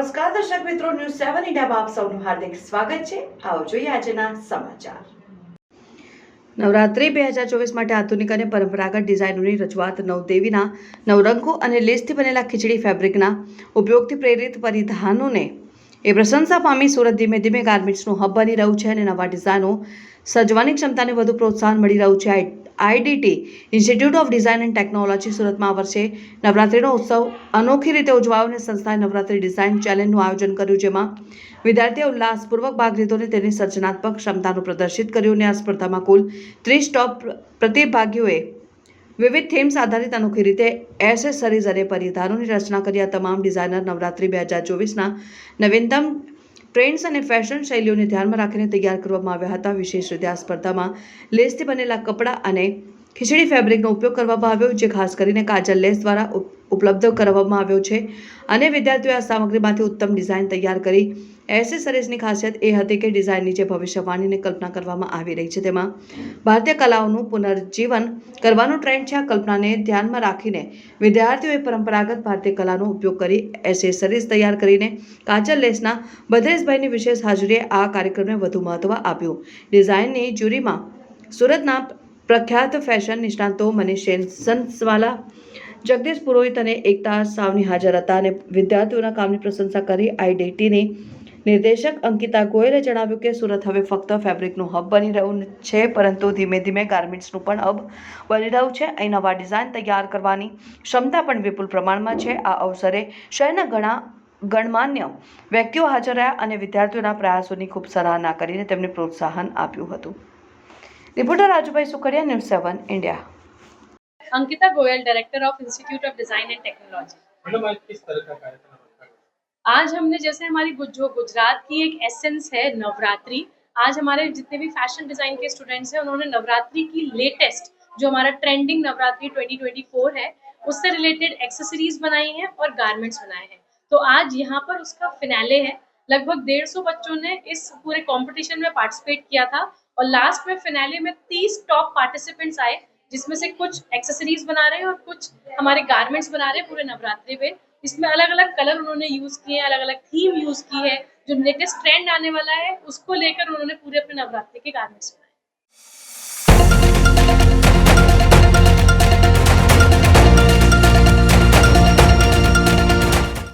દર્શક મિત્રો ન્યૂઝ સેવન ઇન્ડિયામાં આપ સૌનું હાર્દિક સ્વાગત છે. આવો જોઈએ આજના સમાચાર. નવરાત્રિ બે હજાર ચોવીસ માટે આધુનિક અને પરંપરાગત ડિઝાઇનોની રજૂઆત નવદેવીના નવરંગો અને લેસથી બનેલા ખીચડી ફેબ્રિકના ઉપયોગથી પ્રેરિત પરિધાનોને એ પ્રશંસા પામી સુરત ધીમે ધીમે ગાર્મેન્ટ્સનું હબ બની રહ્યું છે અને નવા ડિઝાઇનો સર્જવાની ક્ષમતાને વધુ પ્રોત્સાહન મળી રહ્યું છે. IDT institute of design and technology સુરતમાં આ વર્ષે નવરાત્રિનો ઉત્સવ અનોખી રીતે ઉજવાયો અને સંસ્થાએ નવરાત્રિ ડિઝાઇન ચેલેન્જનું આયોજન કર્યું, જેમાં વિદ્યાર્થીઓ ઉલ્લાસપૂર્વક ભાગ લીધો અને તેની સર્જનાત્મક ક્ષમતાનું પ્રદર્શિત કર્યું અને આ સ્પર્ધામાં કુલ ત્રીસ ટોપ પ્રતિભાગીઓએ વિવિધ થીમ્સ આધારિત અનોખી રીતે એસેસરીઝ અને પરિધાનોની રચના કરી. આ તમામ ડિઝાઇનર નવરાત્રિ બે હજાર ચોવીસના નવીનતમ ટ્રેન્ડ્સ અને ફેશન શૈલીઓને ધ્યાનમાં રાખીને તૈયાર કરવામાં આવ્યા હતા. વિશેષ રીતે આ સ્પર્ધામાં લેસથી બનેલા કપડાં અને ખીચડી ફેબ્રિકનો ઉપયોગ કરવામાં આવ્યો, જે ખાસ કરીને કાજલ લેસ દ્વારા ઉપલબ્ધ કરવામાં આવ્યો છે. અને વિદ્યાર્થીઓએ આ સામગ્રીમાંથી ઉત્તમ ડિઝાઇન તૈયાર કરી એસેસરીઝની ખાસિયત એ હતી કે ડિઝાઇનની જે ભવિષ્યવાણીની કલ્પના કરવામાં આવી રહી છે. તેમાં ભારતીય કલાઓનું પુનર્જીવન કરવાનું ટ્રેન્ડ છે. આ કલ્પનાને ધ્યાનમાં રાખીને વિદ્યાર્થીઓએ પરંપરાગત ભારતીય કલાનો ઉપયોગ કરી એસેસરીઝ તૈયાર કરીને કાજલ લેસના બધેશભાઈની વિશેષ હાજરીએ આ કાર્યક્રમને વધુ મહત્વ આપ્યું. ડિઝાઇનની જ્યુરીમાં સુરતના પ્રખ્યાત ફેશન નિષ્ણાંતો મનીષ સેન્સવાલા, જગદીશ પુરોહિત અને એકતા સાવની હાજર હતા અને વિદ્યાર્થીઓના કામની પ્રશંસા કરી આઈડીટીની નિર્દેશક અંકિતા ગોયલે જણાવ્યું કે સુરત હવે ફક્ત ફેબ્રિકનું હબ બની રહ્યું છે પરંતુ ધીમે ધીમે ગાર્મેન્ટ્સનું પણ હબ બની રહ્યું છે અહીં નવા ડિઝાઇન તૈયાર કરવાની ક્ષમતા પણ વિપુલ પ્રમાણમાં છે આ અવસરે શહેરના ઘણા ગણમાન્ય વ્યક્તિઓ હાજર રહ્યા અને વિદ્યાર્થીઓના પ્રયાસોની ખૂબ સરાહના કરીને તેમને પ્રોત્સાહન આપ્યું હતું reporter Rajubhai Sukhadia news seven India Ankita Goyal director of institute of design and technology madam आज हमने जैसे हमारी जो गुजरात की एक एसेंस है नवरात्रि, आज हमारे जितने भी फ़ैशन डिज़ाइन के स्टूडेंट्स हैं, उन्होंने नवरात्रि की लेटेस्ट जो हमारा ट्रेंडिंग नवरात्रि 2024 है, उससे रिलेटेड एक्सेसरीज बनाई हैं और गारमेंट्स बनाए हैं। तो आज यहाँ पर उसका फिनाले है। लगभग डेढ़ सौ बच्चों ने इस पूरे कंपटीशन में पार्टिसिपेट किया था और लास्ट में फिनाले में तीस टॉप पार्टिसिपेंट्स आए, जिसमें से कुछ एक्सेसरीज बना रहे हैं और कुछ हमारे गारमेंट्स बना रहे हैं पूरे नवरात्रि पे इसमें अलग अलग कलर उन्होंने यूज किए हैं अलग अलग थीम यूज की है जो लेटेस्ट ट्रेंड आने वाला है उसको लेकर उन्होंने पूरे अपने नवरात्रि के गारमेंट्स बनाए